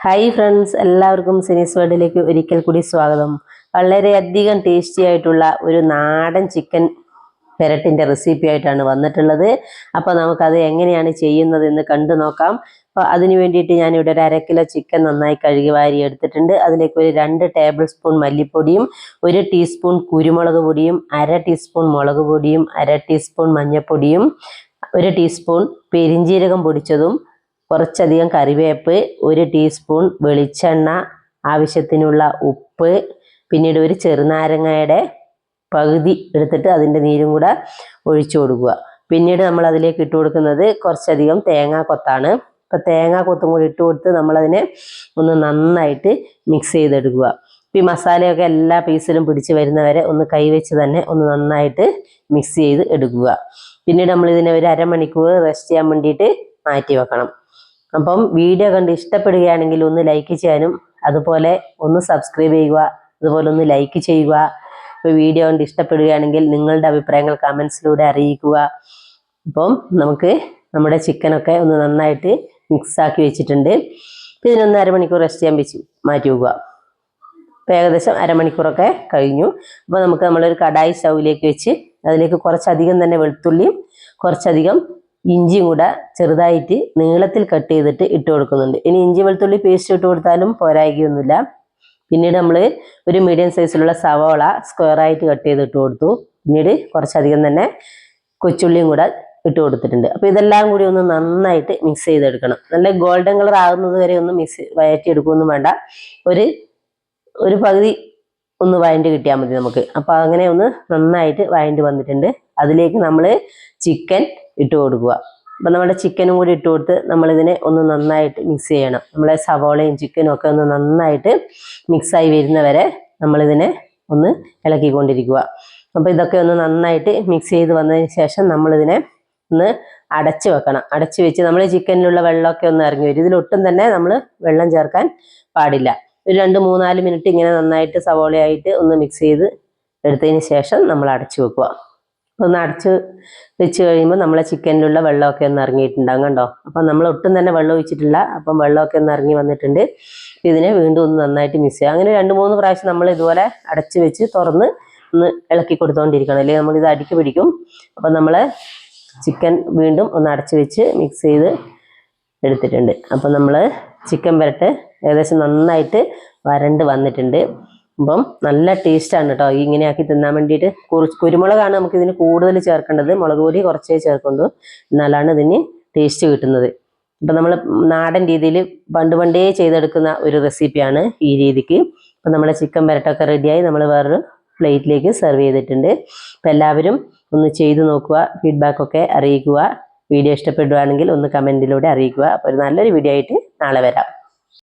Hi friends എല്ലാവർക്കും സിനിസ് വേൾഡിലേക്ക് ഒരിക്കൽ കൂടി സ്വാഗതം. വളരെയധികം ടേസ്റ്റി ആയിട്ടുള്ള ഒരു നാടൻ ചിക്കൻ പെരട്ടിന്റെ റെസിപ്പി ആയിട്ടാണ് വന്നിട്ടുള്ളത്. അപ്പോൾ നമുക്കത് എങ്ങനെയാണ് ചെയ്യുന്നത് എന്ന് കണ്ടു നോക്കാം. അപ്പോൾ അതിന് വേണ്ടിയിട്ട് ഞാനിവിടെ ഒരു അര കിലോ ചിക്കൻ നന്നായി കഴുകി വാരി എടുത്തിട്ടുണ്ട്. അതിലേക്ക് ഒരു രണ്ട് ടേബിൾ സ്പൂൺ മല്ലിപ്പൊടിയും ഒരു ടീസ്പൂൺ കുരുമുളക് പൊടിയും അര ടീസ്പൂൺ മുളക് പൊടിയും അര ടീസ്പൂൺ മഞ്ഞൾപ്പൊടിയും ഒരു ടീസ്പൂൺ പെരിഞ്ജീരകം പൊടിച്ചതും കുറച്ചധികം കറിവേപ്പ് ഒരു ടീസ്പൂൺ വെളിച്ചെണ്ണ ആവശ്യത്തിനുള്ള ഉപ്പ് പിന്നീട് ഒരു ചെറുനാരങ്ങയുടെ പകുതി എടുത്തിട്ട് അതിന്റെ നീരും കൂടെ ഒഴിച്ചു കൊടുക്കുക. പിന്നീട് നമ്മൾ അതിലേക്ക് ഇട്ട് കൊടുക്കുന്നത് കുറച്ചധികം തേങ്ങാ കൊത്താണ്. ഇപ്പം തേങ്ങാ കൊത്തും കൂടി ഇട്ട് കൊടുത്ത് നമ്മളതിനെ ഒന്ന് നന്നായിട്ട് മിക്സ് ചെയ്തെടുക്കുക. ഈ മസാലയൊക്കെ എല്ലാ പീസിലും പിടിച്ച് വരുന്നവരെ ഒന്ന് കൈവച്ച് തന്നെ ഒന്ന് നന്നായിട്ട് മിക്സ് ചെയ്ത് എടുക്കുക. പിന്നീട് നമ്മൾ ഇതിനെ ഒരു അരമണിക്കൂർ റെസ്റ്റ് ചെയ്യാൻ വേണ്ടിയിട്ട് മാറ്റി വെക്കണം. അപ്പം വീഡിയോ കണ്ട് ഇഷ്ടപ്പെടുകയാണെങ്കിൽ ഒന്ന് ലൈക്ക് ചെയ്യാനും അതുപോലെ ഒന്ന് സബ്സ്ക്രൈബ് ചെയ്യുക അതുപോലെ ഒന്ന് ലൈക്ക് ചെയ്യുക. ഇപ്പോൾ വീഡിയോ കണ്ട് ഇഷ്ടപ്പെടുകയാണെങ്കിൽ നിങ്ങളുടെ അഭിപ്രായങ്ങൾ കമൻസിലൂടെ അറിയിക്കുക. അപ്പം നമുക്ക് നമ്മുടെ ചിക്കനൊക്കെ ഒന്ന് നന്നായിട്ട് മിക്സ് ആക്കി വെച്ചിട്ടുണ്ട്. ഇപ്പം ഇതിനൊന്ന് അരമണിക്കൂർ റെസ്റ്റ് ചെയ്യാൻ വെച്ച് മാറ്റി വെക്കുക. ഇപ്പം ഏകദേശം അരമണിക്കൂറൊക്കെ കഴിഞ്ഞു. അപ്പോൾ നമുക്ക് നമ്മളൊരു കടായി സ്റ്റൗവിലേക്ക് വെച്ച് അതിലേക്ക് കുറച്ചധികം തന്നെ വെളുത്തുള്ളിയും കുറച്ചധികം ഇഞ്ചിയും കൂടെ ചെറുതായിട്ട് നീളത്തിൽ കട്ട് ചെയ്തിട്ട് ഇട്ട് കൊടുക്കുന്നുണ്ട്. ഇനി ഇഞ്ചി വെളുത്തുള്ളി പേസ്റ്റ് ഇട്ട് കൊടുത്താലും പോരായികയൊന്നുമില്ല. പിന്നീട് നമ്മൾ ഒരു മീഡിയം സൈസിലുള്ള സവോള സ്ക്വയർ ആയിട്ട് കട്ട് ചെയ്ത് ഇട്ട് കൊടുത്തു. പിന്നീട് കുറച്ചധികം തന്നെ കൊച്ചുള്ളിയും കൂടെ ഇട്ട് കൊടുത്തിട്ടുണ്ട്. അപ്പോൾ ഇതെല്ലാം കൂടി ഒന്ന് നന്നായിട്ട് മിക്സ് ചെയ്തെടുക്കണം. നല്ല ഗോൾഡൻ കളർ ആകുന്നത് വരെ ഒന്ന് മിക്സ് വയറ്റി എടുക്കുകയൊന്നും വേണ്ട. ഒരു ഒരു പകുതി ഒന്ന് വഴണ്ട് കിട്ടിയാൽ മതി നമുക്ക്. അപ്പോൾ അങ്ങനെ ഒന്ന് നന്നായിട്ട് വഴണ്ട് വന്നിട്ടുണ്ട്. അതിലേക്ക് നമ്മൾ ചിക്കൻ ഇട്ട് കൊടുക്കുക. അപ്പം നമ്മുടെ ചിക്കനും കൂടി ഇട്ട് കൊടുത്ത് നമ്മളിതിനെ ഒന്ന് നന്നായിട്ട് മിക്സ് ചെയ്യണം. നമ്മളെ സവോളയും ചിക്കനും ഒക്കെ ഒന്ന് നന്നായിട്ട് മിക്സായി വരുന്നവരെ നമ്മളിതിനെ ഒന്ന് ഇളക്കിക്കൊണ്ടിരിക്കുക. അപ്പോൾ ഇതൊക്കെ ഒന്ന് നന്നായിട്ട് മിക്സ് ചെയ്ത് വന്നതിന് ശേഷം നമ്മളിതിനെ ഒന്ന് അടച്ച് വെക്കണം. അടച്ച് വെച്ച് നമ്മൾ ചിക്കനിലുള്ള വെള്ളമൊക്കെ ഒന്ന് ഇറങ്ങി വരും. ഇതിലൊട്ടും തന്നെ നമ്മൾ വെള്ളം ചേർക്കാൻ പാടില്ല. ഒരു രണ്ട് മൂന്നാൽ മിനിറ്റ് ഇങ്ങനെ നന്നായിട്ട് സവോളയായിട്ട് ഒന്ന് മിക്സ് ചെയ്ത് എടുത്തതിന് ശേഷം നമ്മൾ അടച്ചു വെക്കുക. ഒന്ന് അടച്ച് വെച്ച് കഴിയുമ്പോൾ നമ്മളെ ചിക്കനിലുള്ള വെള്ളമൊക്കെ ഒന്ന് ഇറങ്ങിയിട്ടുണ്ടാകും കണ്ടോ? അപ്പം നമ്മൾ ഒട്ടും തന്നെ വെള്ളം ഒഴിച്ചിട്ടില്ല. അപ്പം വെള്ളമൊക്കെ ഒന്ന് ഇറങ്ങി വന്നിട്ടുണ്ട്. ഇതിനെ വീണ്ടും ഒന്ന് നന്നായിട്ട് മിക്സ് ചെയ്യാം. അങ്ങനെ രണ്ട് മൂന്ന് പ്രാവശ്യം നമ്മൾ ഇതുപോലെ അടച്ച് വെച്ച് തുറന്ന് ഒന്ന് ഇളക്കി കൊടുത്തുകൊണ്ടിരിക്കണം അല്ലെങ്കിൽ നമ്മളിത് അടിക്ക് പിടിക്കും. അപ്പം നമ്മൾ ചിക്കൻ വീണ്ടും ഒന്ന് അടച്ച് വെച്ച് മിക്സ് ചെയ്ത് എടുത്തിട്ടുണ്ട്. അപ്പം നമ്മൾ ചിക്കൻ വരട്ട് ഏകദേശം നന്നായിട്ട് വരണ്ട് വന്നിട്ടുണ്ട്. അപ്പം നല്ല ടേസ്റ്റാണ് കേട്ടോ ഇങ്ങനെയാക്കി തിന്നാൻ വേണ്ടിയിട്ട് കുറച്ച് കുരുമുളകാണ് നമുക്ക് ഇതിന് കൂടുതൽ ചേർക്കേണ്ടത്. മുളക് പൊടി കുറച്ചേ ചേർക്കുള്ളൂ എന്നാലാണ് ഇതിന് ടേസ്റ്റ് കിട്ടുന്നത്. ഇപ്പം നമ്മൾ നാടൻ രീതിയിൽ പണ്ട് പണ്ടേ ചെയ്തെടുക്കുന്ന ഒരു റെസിപ്പിയാണ് ഈ രീതിക്ക്. അപ്പം നമ്മുടെ ചിക്കൻ വരട്ടൊക്കെ റെഡിയായി നമ്മൾ വേറൊരു പ്ലേറ്റിലേക്ക് സെർവ് ചെയ്തിട്ടുണ്ട്. അപ്പം എല്ലാവരും ഒന്ന് ചെയ്തു നോക്കുക ഫീഡ്ബാക്കൊക്കെ അറിയിക്കുക. വീഡിയോ ഇഷ്ടപ്പെടുകയാണെങ്കിൽ ഒന്ന് കമന്റിലൂടെ അറിയിക്കുക. അപ്പോൾ ഒരു നല്ലൊരു വീഡിയോ ആയിട്ട് നാളെ വരാം.